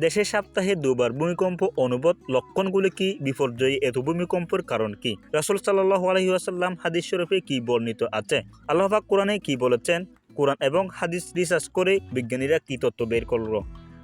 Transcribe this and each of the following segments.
দেশের সপ্তাহে দুবার ভূমিকম্প অনুবাদ লক্ষণগুলি কি? বিপর্যয়ী এত ভূমিকম্পের কারণ কি? রাসুল সাল্লাহ আলহিউসাল্লাম হাদিস শরীফে কি বর্ণিত আছে? আল্লাহবাক কোরআনে কি বলেছেন? কোরআন এবং হাদিস রিসার্চ করে বিজ্ঞানীরা কি তথ্য বের করল?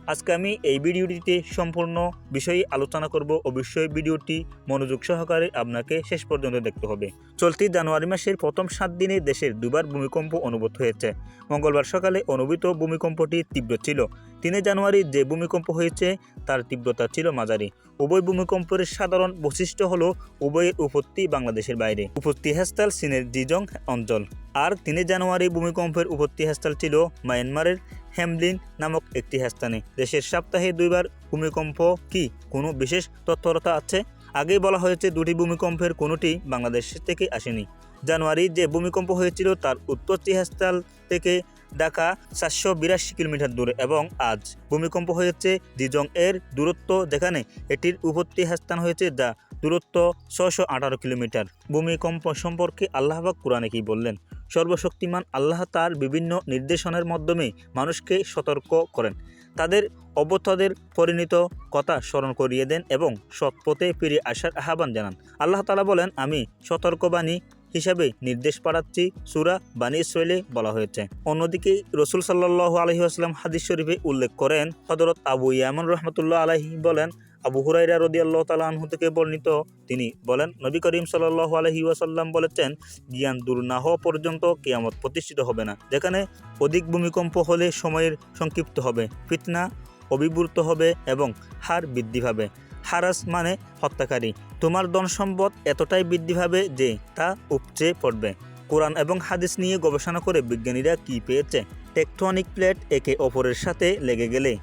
আজকে আমি এই ভিডিওটিতে সম্পূর্ণ বিষয়ে আলোচনা করব অবশ্যই ভিডিওটি মনোযোগ সহকারে আপনাকে শেষ পর্যন্ত দেখতে হবে। চলতি জানুয়ারি মাসের প্রথম সাত দিনে দেশের দুবার ভূমিকম্প অনুভূত হয়েছে। মঙ্গলবার সকালে অনুভূত ভূমিকম্পটি তীব্র ছিল। তিনে জানুয়ারি যে ভূমিকম্প হয়েছে, তার তীব্রতা ছিল মাঝারি। উভয় ভূমিকম্পের সাধারণ বৈশিষ্ট্য হল উভয়ের উপত্তি বাংলাদেশের বাইরে। উপত্তি হেস্তাল চীনের জিজং অঞ্চল। আর তিনে জানুয়ারি ভূমিকম্পের উপত্তি হেস্তাল ছিল মায়ানমারের হ্যামলিন নামক একটি স্থানে দেশের সপ্তাহে দুইবার ভূমিকম্প কি কোনো বিশেষ তৎপরতা আছে? আগেই বলা হয়েছে দুটি ভূমিকম্পের কোনোটি বাংলাদেশ থেকে আসেনি। জানুয়ারি যে ভূমিকম্প হয়েছিল তার উত্তর চিহাস্তাল থেকে ঢাকা চারশো বিরাশি কিলোমিটার দূরে এবং আজ ভূমিকম্প হয়েছে দিজং এর দূরত্ব যেখানে এটির উপত্তি স্থান হয়েছে যা দূরত্ব ছশো আঠারো কিলোমিটার। ভূমিকম্প সম্পর্কে আল্লাহবাক কোরআনে কি বললেন? সর্বশক্তিমান আল্লাহ তার বিভিন্ন নির্দেশনের মাধ্যমে মানুষকে সতর্ক করেন। তাদের অবতদের পরিণত কথা স্মরণ করিয়ে দেন এবং সৎপথে ফিরে আসার আহ্বান জানান। আল্লাহ তালা বলেন, আমি সতর্কবাণী হিসাবে নির্দেশ পাঠাচ্ছি। সুরা বানী ইসরায়েলে বলা হয়েছে। অন্যদিকে রসুল সাল্লাহ আলহিহাস্লাম হাদিস শরীফে উল্লেখ করেন হজরত আবু ইয়ামন রহমতুল্লাহ আলহি বলেন আবু হুরাইরা রদি আল্লাহ তালা আনহু থেকে বর্ণিত। তিনি বলেন, নবী করিম সাল্লাহ আলহি ওয়াসাল্লাম বলেছেন, জ্ঞান দূর না হওয়া পর্যন্ত কেয়ামত প্রতিষ্ঠিত হবে না। যেখানে অধিক ভূমিকম্প হলে সময়ের সংক্ষিপ্ত হবে, ফিতনা অভিভূত হবে এবং হার বৃদ্ধি পাবে। হারাস মানে হত্যাকারী। তোমার ধন সম্পদ এতটাই বৃদ্ধি পাবে যে তা উপচে পড়বে। কোরআন এবং হাদিস নিয়ে গবেষণা করে বিজ্ঞানীরা কি পেয়েছে? টেকটনিক প্লেট একে অপরের সাথে লেগে গেলে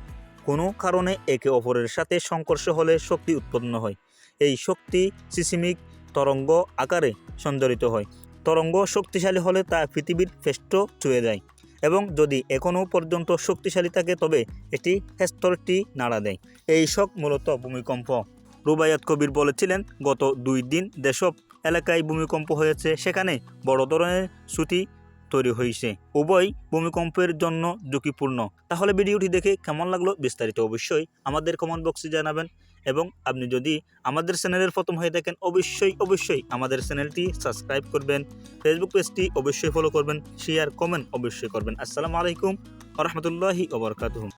কোনো কারণে একে অপরের সাথে সংঘর্ষ হলে শক্তি উৎপন্ন হয়। এই শক্তি সিসিমিক তরঙ্গ আকারে সঞ্চারিত হয়। তরঙ্গ শক্তিশালী হলে তা পৃথিবীর পৃষ্ঠ ছুঁয়ে যায় এবং যদি এখনও পর্যন্ত শক্তিশালী থাকে, তবে এটি স্তরটি নাড়া দেয়। এই শক মূলত ভূমিকম্প। রুবায়াত কবির বলেছিলেন, গত দুই দিন দেশব এলাকায় ভূমিকম্প হয়েছে। সেখানে বড় ধরনের শ্রুতি তৈরি হয়েছে উভয় ভূমিকম্পের জন্য ঝুঁকিপূর্ণ। তাহলে ভিডিওটি দেখে কেমন লাগল বিস্তারিত অবশ্যই আমাদের কমেন্ট বক্সে জানাবেন এবং আপনি যদি আমাদের চ্যানেলের প্রথম হয়ে থাকেন, অবশ্যই অবশ্যই আমাদের চ্যানেলটি সাবস্ক্রাইব করবেন ফেসবুক পেজটি অবশ্যই ফলো করবেন শেয়ার কমেন্ট অবশ্যই করবেন। আসসালামু আলাইকুম রহমতুল্লাহি ওবরকাতুহ